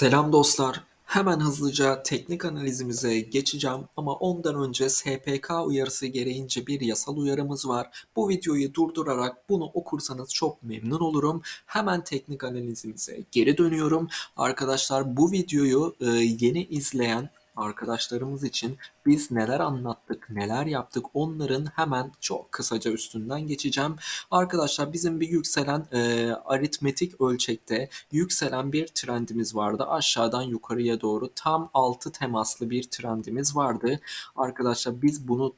Selam dostlar. Hemen hızlıca teknik analizimize geçeceğim ama ondan önce SPK uyarısı gereğince bir yasal uyarımız var. Bu videoyu durdurarak bunu okursanız çok memnun olurum. Hemen teknik analizimize geri dönüyorum. Arkadaşlar bu videoyu e, yeni izleyen arkadaşlarımız için biz neler anlattık, neler yaptık onların hemen çok kısaca üstünden geçeceğim. Arkadaşlar bizim bir yükselen e, aritmetik ölçekte yükselen bir trendimiz vardı. Aşağıdan yukarıya doğru tam 6 temaslı bir trendimiz vardı. Arkadaşlar biz bunu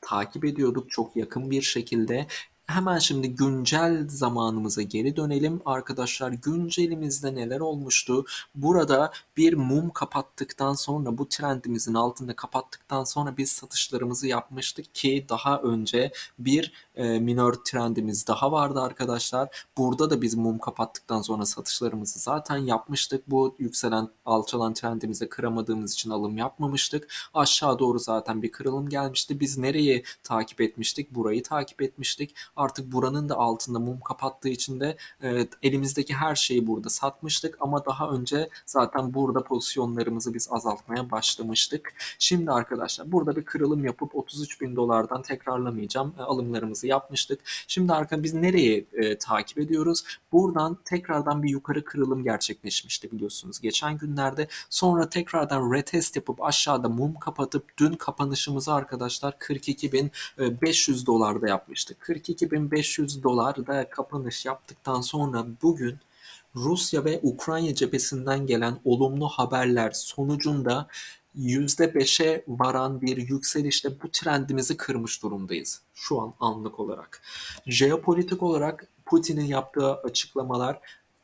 takip ediyorduk çok yakın bir şekilde. Hemen şimdi güncel zamanımıza geri dönelim. Arkadaşlar güncelimizde neler olmuştu? Burada bir mum kapattıktan sonra bu trendimizin altında kapattıktan sonra biz satışlarımızı yapmıştık ki daha önce bir e, minor trendimiz daha vardı arkadaşlar. Burada da biz mum kapattıktan sonra satışlarımızı zaten yapmıştık. Bu yükselen alçalan trendimize kıramadığımız için alım yapmamıştık. Aşağı doğru zaten bir kırılım gelmişti. Biz nereyi takip etmiştik? Burayı takip etmiştik. Artık buranın da altında mum kapattığı için de e, elimizdeki her şeyi burada satmıştık ama daha önce zaten burada pozisyonlarımızı biz azaltmaya başlamıştık. Şimdi arkadaşlar burada bir kırılım yapıp 33 bin dolardan tekrarlamayacağım. E, alımlarımızı yapmıştık. Şimdi arka biz nereye e, takip ediyoruz? Buradan tekrardan bir yukarı kırılım gerçekleşmişti biliyorsunuz geçen günlerde. Sonra tekrardan retest yapıp aşağıda mum kapatıp dün kapanışımızı arkadaşlar 42.500 dolarda yapmıştık. 42.500 dolarda kapanış yaptıktan sonra bugün Rusya ve Ukrayna cephesinden gelen olumlu haberler sonucunda %5'e varan bir yükselişte bu trendimizi kırmış durumdayız şu an anlık olarak. Jeopolitik olarak Putin'in yaptığı açıklamalar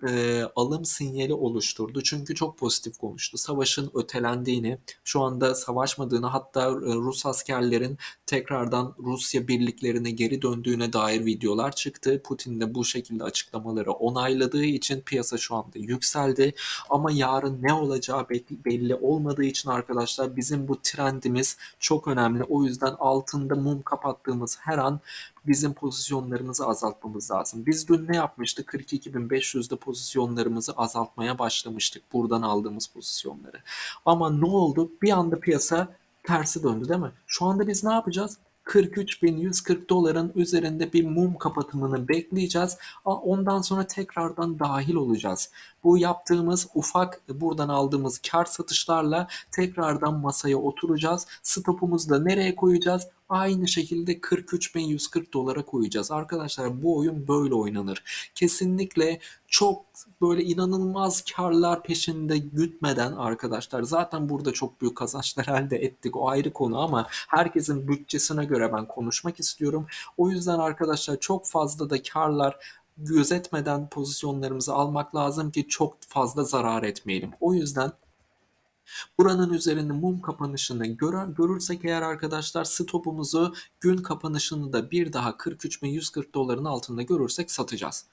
e, alım sinyali oluşturdu. Çünkü çok pozitif konuştu. Savaşın ötelendiğini, şu anda savaşmadığını hatta Rus askerlerin tekrardan Rusya birliklerine geri döndüğüne dair videolar çıktı. Putin de bu şekilde açıklamaları onayladığı için piyasa şu anda yükseldi. Ama yarın ne olacağı belli olmadığı için arkadaşlar bizim bu trendimiz çok önemli. O yüzden altında mum kapattığımız her an bizim pozisyonlarımızı azaltmamız lazım. Biz dün ne yapmıştık? 42.500'de pozisyonlarımızı azaltmaya başlamıştık. Buradan aldığımız pozisyonları. Ama ne oldu? Bir anda piyasa tersi döndü değil mi? Şu anda biz ne yapacağız? 43.140 doların üzerinde bir mum kapatımını bekleyeceğiz. Ondan sonra tekrardan dahil olacağız. Bu yaptığımız ufak buradan aldığımız kar satışlarla tekrardan masaya oturacağız. Stopumuzu da nereye koyacağız? Aynı şekilde 43.140 dolara koyacağız. Arkadaşlar bu oyun böyle oynanır. Kesinlikle çok böyle inanılmaz karlar peşinde gütmeden arkadaşlar zaten burada çok büyük kazançlar elde ettik o ayrı konu ama herkesin bütçesine göre ben konuşmak istiyorum. O yüzden arkadaşlar çok fazla da karlar gözetmeden pozisyonlarımızı almak lazım ki çok fazla zarar etmeyelim. O yüzden Buranın üzerinde mum kapanışını görür, görürsek eğer arkadaşlar stopumuzu gün kapanışını da bir daha 43.140 doların altında görürsek satacağız.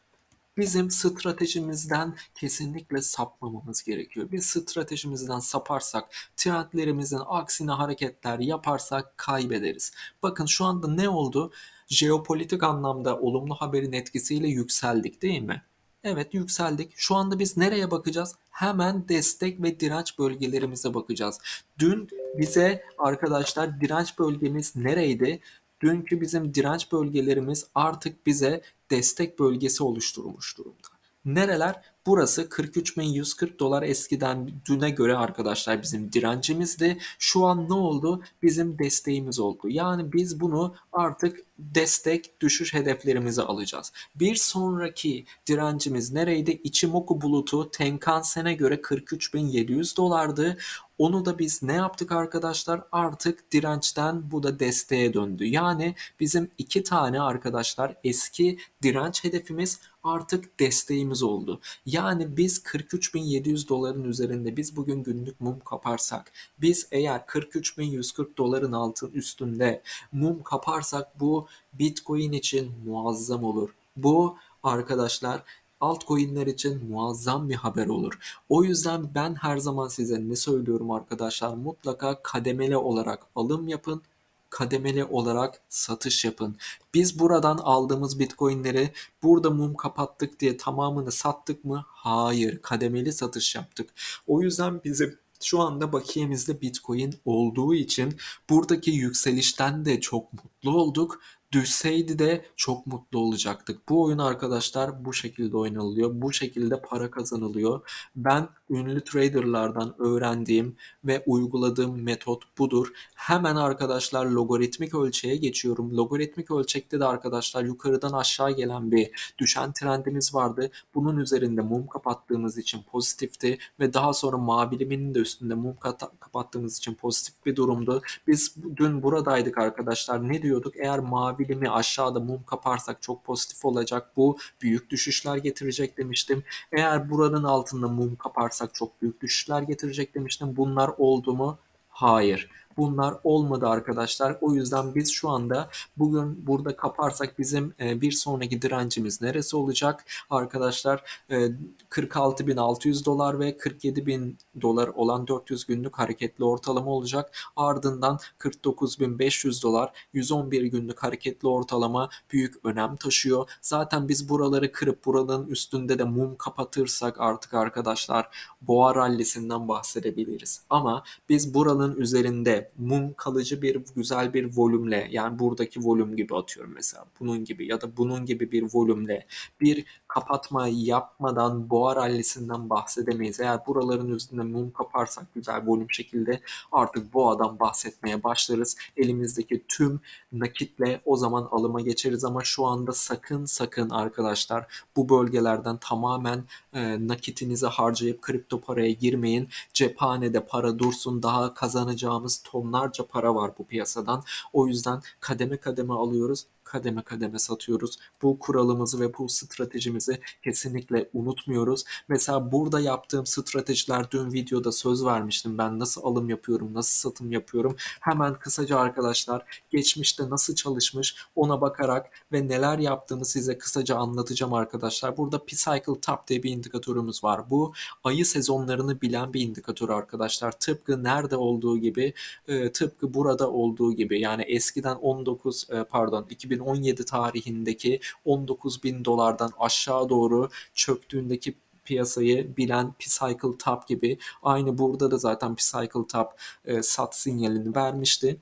Bizim stratejimizden kesinlikle sapmamamız gerekiyor. Biz stratejimizden saparsak, trendlerimizin aksine hareketler yaparsak kaybederiz. Bakın şu anda ne oldu? Jeopolitik anlamda olumlu haberin etkisiyle yükseldik değil mi? Evet yükseldik. Şu anda biz nereye bakacağız? Hemen destek ve direnç bölgelerimize bakacağız. Dün bize arkadaşlar direnç bölgemiz nereydi? Dünkü bizim direnç bölgelerimiz artık bize destek bölgesi oluşturmuş durumda. Nereler? Burası 43.140 dolar eskiden düne göre arkadaşlar bizim direncimizdi. Şu an ne oldu? Bizim desteğimiz oldu. Yani biz bunu artık destek düşüş hedeflerimizi alacağız. Bir sonraki direncimiz nereydi? Ichimoku bulutu Tenkan-sen'e göre 43.700 dolardı. Onu da biz ne yaptık arkadaşlar? Artık dirençten bu da desteğe döndü. Yani bizim iki tane arkadaşlar eski direnç hedefimiz artık desteğimiz oldu. Yani biz 43.700 doların üzerinde biz bugün günlük mum kaparsak biz eğer 43.140 doların altın üstünde mum kaparsak bu Bitcoin için muazzam olur. Bu arkadaşlar altcoin'ler için muazzam bir haber olur. O yüzden ben her zaman size ne söylüyorum arkadaşlar mutlaka kademeli olarak alım yapın kademeli olarak satış yapın. Biz buradan aldığımız Bitcoin'leri burada mum kapattık diye tamamını sattık mı? Hayır, kademeli satış yaptık. O yüzden bizim şu anda bakiyemizde Bitcoin olduğu için buradaki yükselişten de çok mutlu olduk. Düşseydi de çok mutlu olacaktık. Bu oyun arkadaşlar bu şekilde oynanılıyor. Bu şekilde para kazanılıyor. Ben ünlü traderlardan öğrendiğim ve uyguladığım metot budur. Hemen arkadaşlar logaritmik ölçeğe geçiyorum. Logaritmik ölçekte de arkadaşlar yukarıdan aşağı gelen bir düşen trendimiz vardı. Bunun üzerinde mum kapattığımız için pozitifti ve daha sonra mavilimin de üstünde mum kapattığımız için pozitif bir durumdu. Biz dün buradaydık arkadaşlar. Ne diyorduk? Eğer mavilimi aşağıda mum kaparsak çok pozitif olacak. Bu büyük düşüşler getirecek demiştim. Eğer buranın altında mum kaparsak çok büyük düşüşler getirecek demiştim. Bunlar oldu mu? Hayır. Bunlar olmadı arkadaşlar. O yüzden biz şu anda bugün burada kaparsak bizim e, bir sonraki direncimiz neresi olacak? Arkadaşlar 46.600 e, dolar ve 47.000 dolar olan 400 günlük hareketli ortalama olacak. Ardından 49.500 dolar 111 günlük hareketli ortalama büyük önem taşıyor. Zaten biz buraları kırıp buranın üstünde de mum kapatırsak artık arkadaşlar boğa rallisinden bahsedebiliriz. Ama biz buranın üzerinde mum kalıcı bir güzel bir volümle yani buradaki volüm gibi atıyorum mesela bunun gibi ya da bunun gibi bir volümle bir kapatma yapmadan boğa rallisinden bahsedemeyiz. Eğer buraların üstünde mum kaparsak güzel volüm şekilde artık boğadan bahsetmeye başlarız. Elimizdeki tüm nakitle o zaman alıma geçeriz ama şu anda sakın sakın arkadaşlar bu bölgelerden tamamen e, nakitinizi harcayıp kripto paraya girmeyin. Cephanede para dursun daha kazanacağımız tonlarca para var bu piyasadan. O yüzden kademe kademe alıyoruz kademe kademe satıyoruz. Bu kuralımızı ve bu stratejimizi kesinlikle unutmuyoruz. Mesela burada yaptığım stratejiler dün videoda söz vermiştim. Ben nasıl alım yapıyorum, nasıl satım yapıyorum. Hemen kısaca arkadaşlar geçmişte nasıl çalışmış ona bakarak ve neler yaptığımı size kısaca anlatacağım arkadaşlar. Burada P-Cycle Top diye bir indikatörümüz var. Bu ayı sezonlarını bilen bir indikatör arkadaşlar. Tıpkı nerede olduğu gibi, e, tıpkı burada olduğu gibi. Yani eskiden 19 e, pardon 2000 2017 tarihindeki 19 bin dolardan aşağı doğru çöktüğündeki piyasayı bilen P-Cycle Top gibi aynı burada da zaten P-Cycle Top e, sat sinyalini vermişti.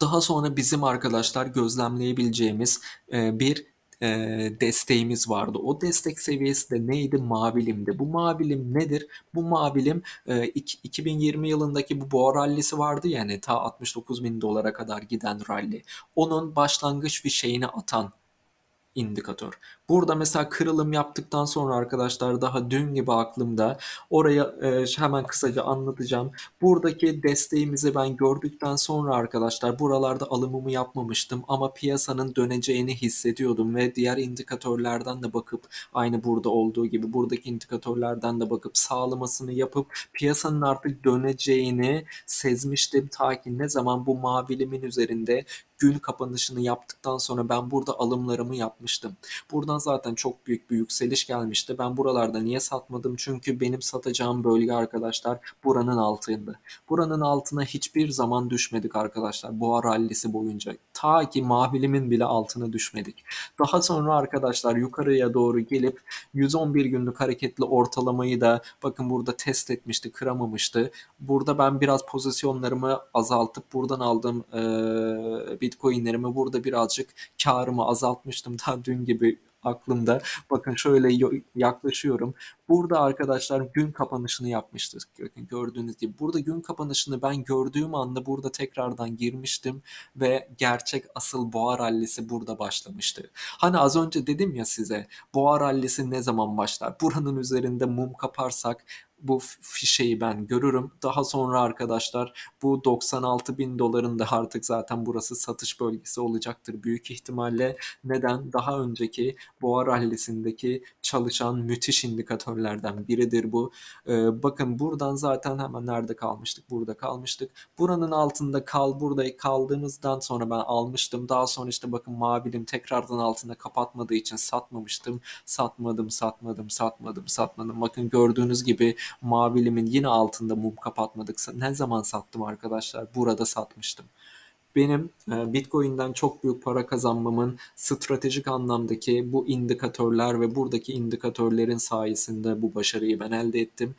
Daha sonra bizim arkadaşlar gözlemleyebileceğimiz e, bir e, desteğimiz vardı. O destek seviyesi de neydi? Mavilimdi. Bu mavilim nedir? Bu mavilim e, 2020 yılındaki bu boğa rallisi vardı yani ta 69 bin dolara kadar giden ralli. Onun başlangıç fişeğini atan indikatör. Burada mesela kırılım yaptıktan sonra arkadaşlar daha dün gibi aklımda oraya e, hemen kısaca anlatacağım. Buradaki desteğimizi ben gördükten sonra arkadaşlar buralarda alımımı yapmamıştım ama piyasanın döneceğini hissediyordum ve diğer indikatörlerden de bakıp aynı burada olduğu gibi buradaki indikatörlerden de bakıp sağlamasını yapıp piyasanın artık döneceğini sezmiştim ta ki ne zaman bu mavilimin üzerinde gün kapanışını yaptıktan sonra ben burada alımlarımı yapmıştım. Buradan zaten çok büyük bir yükseliş gelmişti. Ben buralarda niye satmadım? Çünkü benim satacağım bölge arkadaşlar buranın altıydı. Buranın altına hiçbir zaman düşmedik arkadaşlar. Boğa rallisi boyunca. Ta ki mavilimin bile altına düşmedik. Daha sonra arkadaşlar yukarıya doğru gelip 111 günlük hareketli ortalamayı da bakın burada test etmişti, kıramamıştı. Burada ben biraz pozisyonlarımı azaltıp buradan aldığım e, Bitcoin'lerimi burada birazcık karımı azaltmıştım daha dün gibi aklımda. Bakın şöyle yaklaşıyorum. Burada arkadaşlar gün kapanışını yapmıştık. Gördüğünüz gibi. Burada gün kapanışını ben gördüğüm anda burada tekrardan girmiştim ve gerçek asıl boğa rallisi burada başlamıştı. Hani az önce dedim ya size boğa rallisi ne zaman başlar? Buranın üzerinde mum kaparsak bu fişeyi ben görürüm. Daha sonra arkadaşlar bu 96 bin doların da artık zaten burası satış bölgesi olacaktır büyük ihtimalle. Neden? Daha önceki boğa rallisindeki çalışan müthiş indikatörlerden biridir bu. Ee, bakın buradan zaten hemen nerede kalmıştık? Burada kalmıştık. Buranın altında kal, burada kaldığımızdan sonra ben almıştım. Daha sonra işte bakın mavilim tekrardan altında kapatmadığı için satmamıştım. Satmadım, satmadım, satmadım, satmadım. Bakın gördüğünüz gibi Mavilimin yine altında mum kapatmadık. Ne zaman sattım arkadaşlar? Burada satmıştım. Benim e, Bitcoin'den çok büyük para kazanmamın stratejik anlamdaki bu indikatörler ve buradaki indikatörlerin sayesinde bu başarıyı ben elde ettim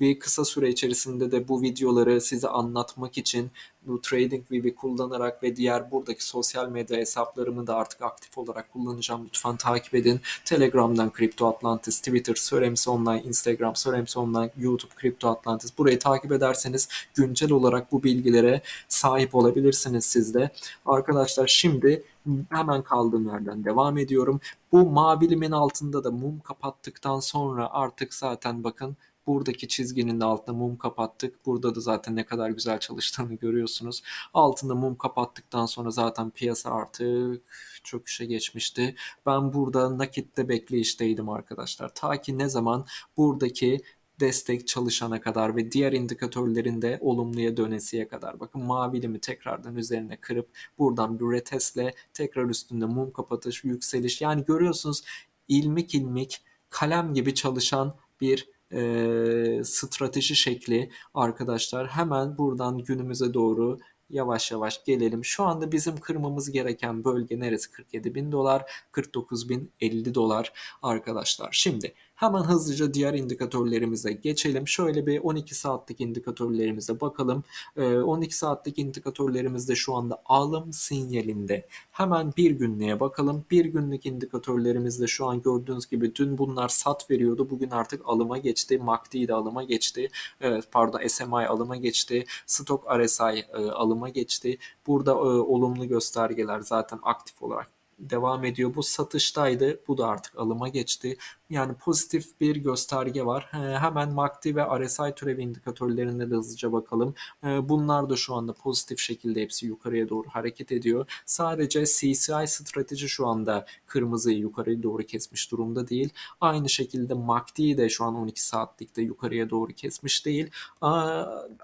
bir kısa süre içerisinde de bu videoları size anlatmak için bu TradingView'i kullanarak ve diğer buradaki sosyal medya hesaplarımı da artık aktif olarak kullanacağım. Lütfen takip edin. Telegram'dan Crypto Atlantis, Twitter Söylemsi Online, Instagram Söylemsi Online, YouTube Crypto Atlantis. Burayı takip ederseniz güncel olarak bu bilgilere sahip olabilirsiniz siz de. Arkadaşlar şimdi hemen kaldığım yerden devam ediyorum. Bu mavilimin altında da mum kapattıktan sonra artık zaten bakın Buradaki çizginin de altında mum kapattık. Burada da zaten ne kadar güzel çalıştığını görüyorsunuz. Altında mum kapattıktan sonra zaten piyasa artık çöküşe geçmişti. Ben burada nakitte bekleyişteydim arkadaşlar. Ta ki ne zaman buradaki destek çalışana kadar ve diğer indikatörlerin de olumluya dönesiye kadar. Bakın mavilimi tekrardan üzerine kırıp buradan bir retestle tekrar üstünde mum kapatış, yükseliş. Yani görüyorsunuz ilmik ilmik kalem gibi çalışan bir e, strateji şekli arkadaşlar. Hemen buradan günümüze doğru yavaş yavaş gelelim. Şu anda bizim kırmamız gereken bölge neresi? 47 bin dolar, 49 bin 50 dolar arkadaşlar. Şimdi Hemen hızlıca diğer indikatörlerimize geçelim. Şöyle bir 12 saatlik indikatörlerimize bakalım. 12 ee, saatlik indikatörlerimizde şu anda alım sinyalinde. Hemen bir günlüğe bakalım. Bir günlük indikatörlerimizde şu an gördüğünüz gibi dün bunlar sat veriyordu. Bugün artık alıma geçti. MACD de alıma geçti. Pardon SMI alıma geçti. Stock RSI e, alıma geçti. Burada e, olumlu göstergeler zaten aktif olarak devam ediyor. Bu satıştaydı. Bu da artık alıma geçti. Yani pozitif bir gösterge var. Hemen MACD ve RSI türevi indikatörlerinde de hızlıca bakalım. Bunlar da şu anda pozitif şekilde hepsi yukarıya doğru hareket ediyor. Sadece CCI strateji şu anda kırmızıyı yukarıya doğru kesmiş durumda değil. Aynı şekilde MACD de şu an 12 saatlikte yukarıya doğru kesmiş değil.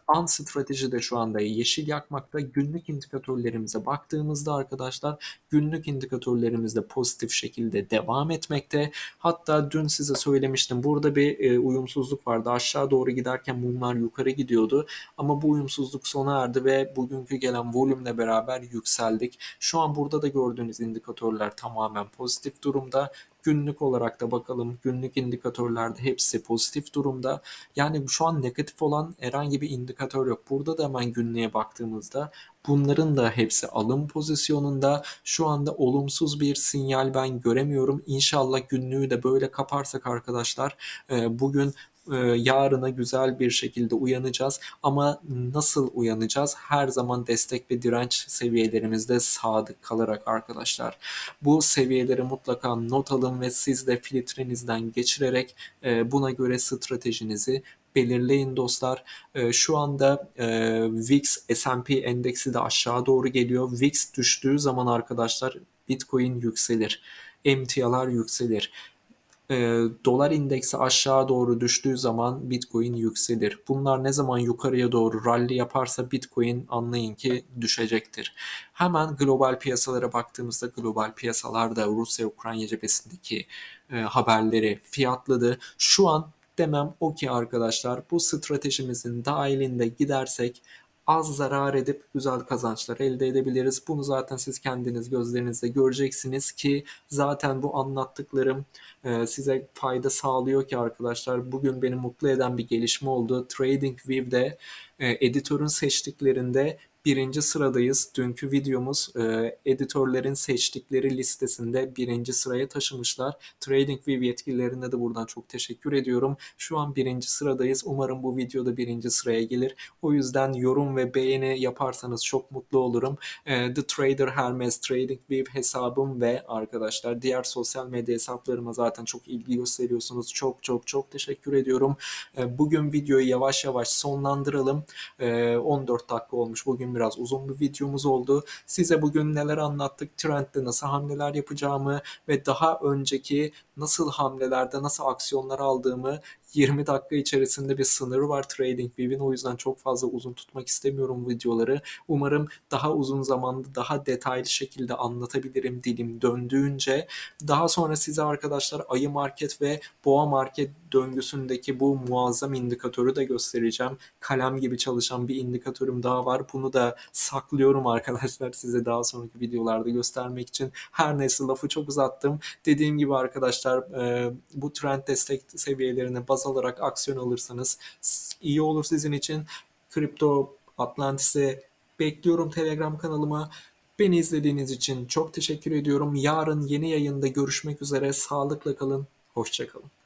An strateji de şu anda yeşil yakmakta. Günlük indikatörlerimize baktığımızda arkadaşlar günlük indikatörlerimizde pozitif şekilde devam etmekte. Hatta dün size söylemiştim. Burada bir e, uyumsuzluk vardı. Aşağı doğru giderken mumlar yukarı gidiyordu. Ama bu uyumsuzluk sona erdi ve bugünkü gelen volümle beraber yükseldik. Şu an burada da gördüğünüz indikatörler tamamen pozitif durumda. Günlük olarak da bakalım günlük indikatörlerde hepsi pozitif durumda. Yani şu an negatif olan herhangi bir indikatör yok. Burada da hemen günlüğe baktığımızda bunların da hepsi alım pozisyonunda. Şu anda olumsuz bir sinyal ben göremiyorum. İnşallah günlüğü de böyle kaparsak arkadaşlar e, bugün e, yarına güzel bir şekilde uyanacağız. Ama nasıl uyanacağız? Her zaman destek ve direnç seviyelerimizde sadık kalarak arkadaşlar. Bu seviyeleri mutlaka not alın ve siz de filtrenizden geçirerek e, buna göre stratejinizi belirleyin dostlar. E, şu anda VIX S&P endeksi de aşağı doğru geliyor. VIX düştüğü zaman arkadaşlar Bitcoin yükselir. emtialar yükselir e, dolar indeksi aşağı doğru düştüğü zaman Bitcoin yükselir. Bunlar ne zaman yukarıya doğru rally yaparsa Bitcoin anlayın ki düşecektir. Hemen global piyasalara baktığımızda global piyasalarda Rusya-Ukrayna cephesindeki e, haberleri fiyatladı. Şu an demem o ki arkadaşlar bu stratejimizin dahilinde gidersek az zarar edip güzel kazançlar elde edebiliriz. Bunu zaten siz kendiniz gözlerinizle göreceksiniz ki zaten bu anlattıklarım e, size fayda sağlıyor ki arkadaşlar. Bugün beni mutlu eden bir gelişme oldu. TradingView'de e, editörün seçtiklerinde birinci sıradayız. Dünkü videomuz e, editörlerin seçtikleri listesinde birinci sıraya taşımışlar. TradingView yetkililerine de buradan çok teşekkür ediyorum. Şu an birinci sıradayız. Umarım bu videoda birinci sıraya gelir. O yüzden yorum ve beğeni yaparsanız çok mutlu olurum. E, The Trader Hermes TradingView hesabım ve arkadaşlar diğer sosyal medya hesaplarıma zaten çok ilgi gösteriyorsunuz. Çok çok çok teşekkür ediyorum. E, bugün videoyu yavaş yavaş sonlandıralım. E, 14 dakika olmuş. Bugün biraz uzun bir videomuz oldu. Size bugün neler anlattık, trendde nasıl hamleler yapacağımı ve daha önceki nasıl hamlelerde nasıl aksiyonlar aldığımı 20 dakika içerisinde bir sınırı var TradingView'in. O yüzden çok fazla uzun tutmak istemiyorum videoları. Umarım daha uzun zamanda daha detaylı şekilde anlatabilirim dilim döndüğünce. Daha sonra size arkadaşlar ayı market ve boğa market döngüsündeki bu muazzam indikatörü de göstereceğim. Kalem gibi çalışan bir indikatörüm daha var. Bunu da saklıyorum arkadaşlar size daha sonraki videolarda göstermek için. Her neyse lafı çok uzattım. Dediğim gibi arkadaşlar bu trend destek seviyelerine baz alarak aksiyon alırsanız iyi olur sizin için. Kripto Atlantis'e bekliyorum Telegram kanalıma. Beni izlediğiniz için çok teşekkür ediyorum. Yarın yeni yayında görüşmek üzere. Sağlıkla kalın. Hoşçakalın.